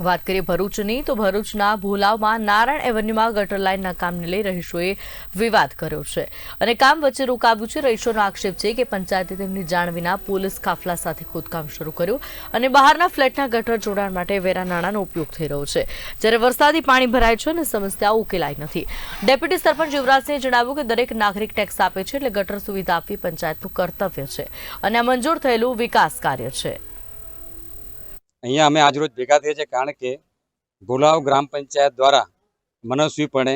વાત કરીએ ભરૂચની, તો ભરૂચના ભોલાવમાં નારાયણ એવન્યુમાં ગટર લાઇનના કામને લઈ રહીશોએ વિવાદ કર્યો છે. અને કામ વચ્ચે રોકાવ્યું છે, રહીશોનો આક્ષેપ છે કે પંચાયતે તેમની જાણ વિના પોલીસ કાફલા સાથે ખોદકામ શરૂ કર્યું અને બહારના ફ્લેટના ગટર જોડાણ માટે વેરા નાણાંનો ઉપયોગ થઈ રહ્યો છે. જ્યારે વરસાદી પાણી ભરાય છે અને સમસ્યાઓ ઉકેલાઈ નથી. ડેપ્યુટી સરપંચ યુવરાજસિંહે જણાવ્યું કે દરેક નાગરિક ટેક્સ આપે છે એટલે ગટર સુવિધા આપવી પંચાયતનું કર્તવ્ય છે અને આ મંજૂર થયેલું વિકાસ કાર્ય છે. અહીંયા અમે આજરોજ ભેગા થયા છે કારણ કે ભોલાવ ગ્રામ પંચાયત દ્વારા મનસ્વીપણે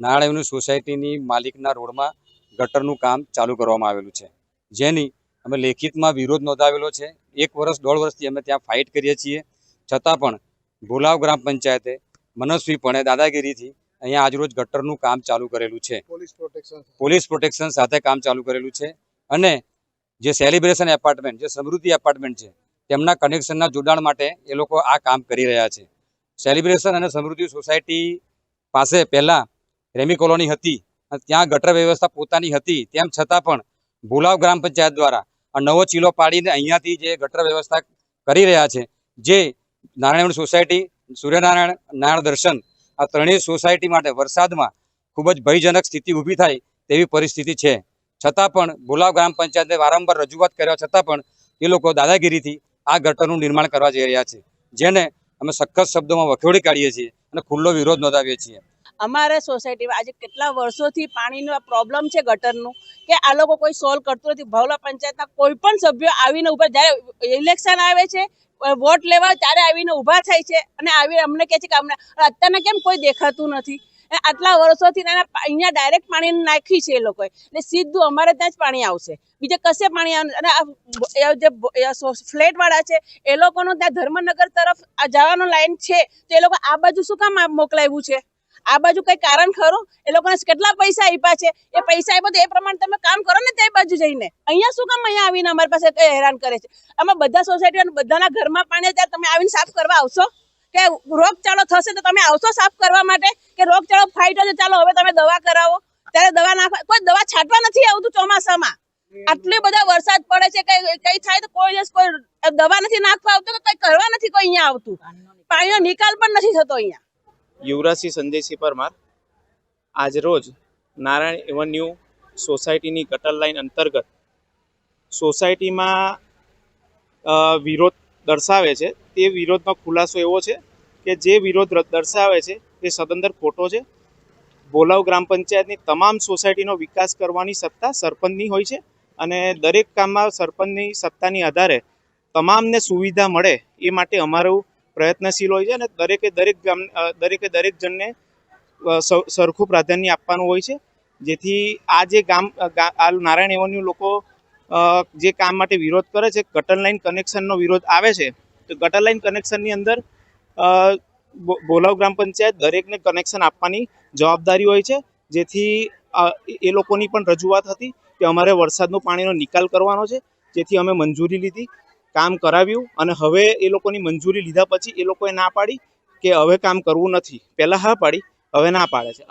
નારાયણની સોસાયટીની માલિકના રોડમાં ગટરનું કામ ચાલુ કરવામાં આવેલું છે. જેની અમે લેખિતમાં વિરોધ નોંધાવેલો છે. એક વર્ષ દોઢ વર્ષથી અમે ત્યાં ફાઇટ કરીએ છીએ. છતાં પણ ભોલાવ ગ્રામ પંચાયતે મનસ્વીપણે દાદાગીરીથી અહીંયા આજરોજ ગટરનું કામ ચાલુ કરેલું છે. પોલીસ પ્રોટેક્શન પોલીસ પ્રોટેક્શન સાથે કામ ચાલુ કરેલું છે. અને જે સેલિબ્રેશન એપાર્ટમેન્ટ જે સમૃદ્ધિ એપાર્ટમેન્ટ છે તેમના કનેક્શનના જોડાણ માટે એ લોકો આ કામ કરી રહ્યા છે. સેલિબ્રેશન અને સમૃદ્ધિ સોસાયટી પાસે પહેલાં રેમી કોલોની હતી, અને ત્યાં ગટર વ્યવસ્થા પોતાની હતી, તેમ છતાં પણ ભુલાવ ગ્રામ પંચાયત દ્વારા આ નવો ચીલો પાડીને અહીંયાથી જે ગટર વ્યવસ્થા કરી રહ્યા છે, જે નારાયણ સોસાયટી સૂર્યનારાયણ, નારાયણ દર્શન, આ ત્રણેય સોસાયટી માટે વરસાદમાં ખૂબ જ ભયજનક સ્થિતિ ઊભી થાય તેવી પરિસ્થિતિ છે. છતાં પણ ભુલાવ ગ્રામ પંચાયતે વારંવાર રજૂઆત કર્યા છતાં પણ એ લોકો દાદાગીરીથી આ ગટરનું નિર્માણ કરવા જઈ રહ્યા છે જેને અમે સખત શબ્દોમાં વખોડી કાઢીએ છીએ અને ખુલ્લો વિરોધ નોંધાવીએ છીએ. અમારે સોસાયટીમાં આજે કેટલા વર્ષોથી પાણીનો પ્રોબ્લેમ છે ગટરનું કે આ લોકો કોઈ સોલ્વ કરતું નથી. ભવલા પંચાયતના કોઈ પણ સભ્યો આવીને ઊભા જ્યારે ઇલેક્શન આવે છે વોટ લેવા ત્યારે આવીને ઊભા થાય છે અને આવી અમને કહે છે કે અમને અત્યારના કેમ કોઈ દેખાતું નથી? આટલા વર્ષોથી એના અહીંયા ડાયરેક્ટ પાણી નાખી છે એ લોકોએ. એટલે સીધું અમારે ત્યાં જ પાણી આવશે. બીજે કશે પાણી અને આ જે ફ્લેટવાળા છે, એ લોકોનું ત્યાં ધર્મનગર તરફ જવાનો લાઈન છે, તો એ લોકો આ બાજુ શું કામ મોકલાવ્યું છે? આ બાજુ કઈ કારણ ખરું? એ લોકોને કેટલા પૈસા આપ્યા છે? એ પૈસા આપ્યા તો એ પ્રમાણે તમે કામ કરો ને તે બાજુ જઈને. અહીંયા શું કામ અહીંયા આવીને અમારી પાસે હેરાન કરે છે? આમાં બધા સોસાયટીઓ અને બધાના ઘરમાં પાણી ત્યારે તમે આવીને સાફ કરવા આવશો? કે રોગચાળો થશે તો તમે આવશો સાફ કરવા માટે? કે રોગચાળો ફાઈટ છે ચાલો હવે તમે દવા કરાવો? ત્યારે દવા નાખવા કોઈ દવા છાંટવા નથી આવતું ચોમાસામાં. આટલી બધા વરસાદ પડે છે કઈ કઈ થાય તો કોઈ દિવસ કોઈ દવા નથી નાખવા આવતું કે કઈ કરવા નથી કોઈ અહીંયા આવતું? પાણીનો નિકાલ પણ નથી થતો અહીંયા. યુવરાજસિંહ સંદેશી પરમાર આજરોજ નારાયણ એવન્યુ સોસાયટીની ગટર લાઇન અંતર્ગત સોસાયટીમાં વિરોધ દર્શાવે છે, તે વિરોધનો ખુલાસો એવો છે કે જે વિરોધ દર્શાવે છે, તે સદંતર ખોટો છે. ભોલાવ ગ્રામ પંચાયતની તમામ સોસાયટીનો વિકાસ કરવાની સત્તા સરપંચની હોય છે અને દરેક કામમાં સરપંચની સત્તાની આધારે તમામને સુવિધા મળે એ માટે અમારું પ્રયત્નશીલ હોય છે અને દરેકે દરેક ગામ દરેકે દરેક જણને સરખું પ્રાધાન્ય આપવાનું હોય છે. જેથી આ જે ગામ આ નારાયણ એવન્યુ લોકો જે કામ માટે વિરોધ કરે છે, ગટર લાઇન કનેક્શનનો વિરોધ આવે છે, તો ગટર લાઇન કનેક્શનની અંદર બોલાવ ગ્રામ પંચાયત દરેકને કનેક્શન આપવાની જવાબદારી હોય છે, જેથી એ- લોકોની પણ રજૂઆત હતી કે અમારે વરસાદનું પાણીનો નિકાલ કરવાનો છે, જેથી અમે મંજૂરી લીધી, કામ કરાવ્યું, અને હવે એ લોકોની મંજૂરી લીધા પછી એ લોકોએ ના પાડી કે હવે કામ કરવું નથી. પહેલાં હા પાડી, હવે ના પાડે છે.